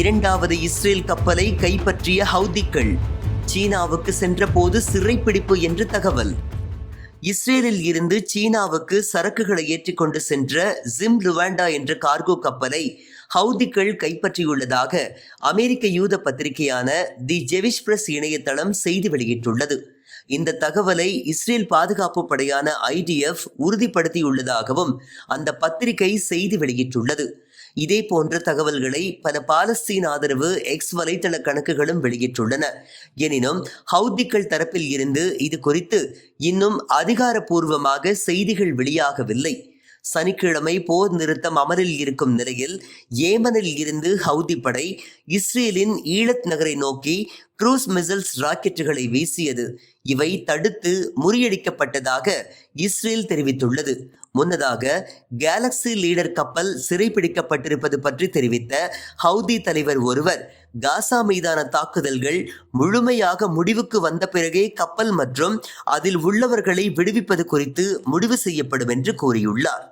இரண்டாவது இஸ்ரேல் கப்பலை கைப்பற்றிய ஹவுதிக்கள் சீனாவுக்கு சென்றபோது சிறைப்பிடிப்பு என்று தகவல். இஸ்ரேலில் இருந்து சீனாவுக்கு சரக்குகளை ஏற்றிக்கொண்டு சென்ற ஜிம் லுவாண்டா என்ற கார்கோ கப்பலை ஹவுதிக்கள் கைப்பற்றியுள்ளதாக அமெரிக்க யூத பத்திரிகையான தி ஜெவிஷ் பிரஸ் இணையதளம் செய்தி வெளியிட்டுள்ளது. இந்த தகவலை இஸ்ரேல் பாதுகாப்பு படையான ஐடிஎஃப் உறுதிப்படுத்தியுள்ளதாகவும் அந்த பத்திரிகை செய்தி வெளியிட்டுள்ளது. இதே போன்ற தகவல்களை பல பாலஸ்தீன் ஆதரவு எக்ஸ் வலைத்தள கணக்குகளும் வெளியிட்டுள்ளன. எனினும் ஹவுதிக்கள் தரப்பில் இருந்து இது குறித்து இன்னும் அதிகாரப்பூர்வமாக செய்திகள் வெளியாகவில்லை. சனிக்கிழமை போர் நிறுத்தம் அமலில் இருக்கும் நிலையில் ஏமனில் இருந்து ஹவுதி படை இஸ்ரேலின் ஈழத் நகரை நோக்கி க்ரூஸ் மிசல்ஸ் ராக்கெட்டுகளை வீசியது. இவை தடுத்து முறியடிக்கப்பட்டதாக இஸ்ரேல் தெரிவித்துள்ளது. முன்னதாக கேலக்ஸி லீடர் கப்பல் சிறைப்பிடிக்கப்பட்டிருப்பது பற்றி தெரிவித்த ஹவுதி தலைவர் ஒருவர் காசா மீதான தாக்குதல்கள் முழுமையாக முடிவுக்கு வந்த பிறகே கப்பல் மற்றும் அதில் உள்ளவர்களை விடுவிப்பது குறித்து முடிவு செய்யப்படும் என்று கூறியுள்ளார்.